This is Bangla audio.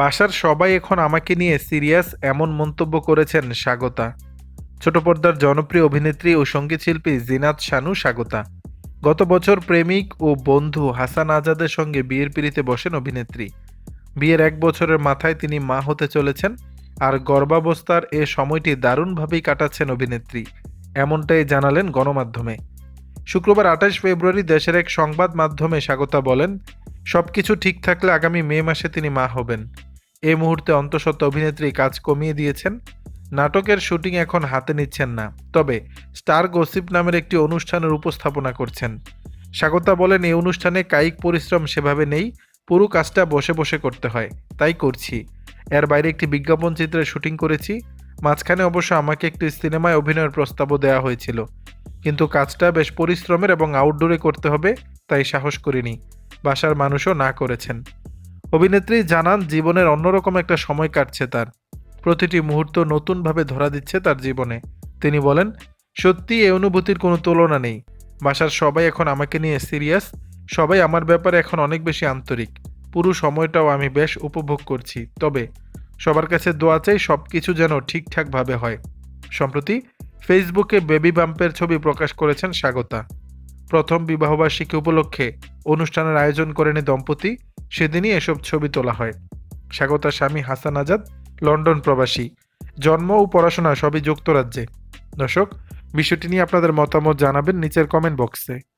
বাসার সবাই এখন আমাকে নিয়ে সিরিয়াস এমন মন্তব্য করেছেন স্বাগতা। ছোট পর্দার জনপ্রিয় অভিনেত্রী ও সঙ্গীতশিল্পী জিনাত শানু স্বাগতা। গত বছর প্রেমিক ও বন্ধু হাসান আজাদের সঙ্গে বিয়ের পিড়িতে বসেন অভিনেত্রী। বিয়ের এক বছরের মাথায় তিনি মা হতে চলেছেন আর গর্ভাবস্থার এ সময়টি দারুণভাবেই কাটাচ্ছেন অভিনেত্রী, এমনটাই জানালেন গণমাধ্যমে। শুক্রবার আঠাশ ফেব্রুয়ারি দেশের এক সংবাদ মাধ্যমে স্বাগতা বলেন, সবকিছু ঠিক থাকলে আগামী মে মাসে তিনি মা হবেন। এই মুহূর্তে অন্তঃসত্ত্বা অভিনেত্রী কাজ কমিয়ে দিয়েছেন। নাটকের শুটিং এখন হাতে নিচ্ছেন না। তবে স্টার গসিপ নামের একটি অনুষ্ঠানের উপস্থাপনা করছেন। স্বাগতা বলেন, এই অনুষ্ঠানে কায়িক পরিশ্রম সেভাবে নেই, পুরো কাজটা বসে বসে করতে হয়। তাই করছি। এর বাইরে একটি বিজ্ঞাপন চিত্রে শুটিং করেছি। মাঝখানে অবশ্য আমাকে একটি সিনেমায় অভিনয়ের প্রস্তাবও দেওয়া হয়েছিল। কিন্তু কাজটা বেশ পরিশ্রমের এবং আউটডোরে করতে হবে, তাই সাহস করিনি। বাসার মানুষও না করেছেন। অভিনেত্রী জানান, জীবনের অন্যরকম একটা সময় কাটছে তার। প্রতিটি মুহূর্ত নতুনভাবে ধরা দিচ্ছে তার জীবনে। তিনি বলেন, সত্যি এই অনুভূতির কোনো তুলনা নেই। বাসার সবাই এখন আমাকে নিয়ে সিরিয়াস। সবাই আমার ব্যাপারে এখন অনেক বেশি আন্তরিক। পুরো সময়টাও আমি বেশ উপভোগ করছি। তবে সবার কাছে দোয়া চাই সব কিছু যেন ঠিকঠাকভাবে হয়। সম্প্রতি ফেসবুকে বেবি বাম্পের ছবি প্রকাশ করেছেন স্বাগতা। প্রথম বিবাহবার্ষিকী উপলক্ষে অনুষ্ঠানের আয়োজন করেন দম্পতি। সেদিনই এসব ছবি তোলা হয়। স্বাগতার স্বামী হাসান আজাদ, লন্ডন প্রবাসী। জন্ম ও পড়াশোনা সবই যুক্তরাজ্যে। দর্শক, বিষয়টি নিয়ে আপনাদের মতামত জানাবেন নিচের কমেন্ট বক্সে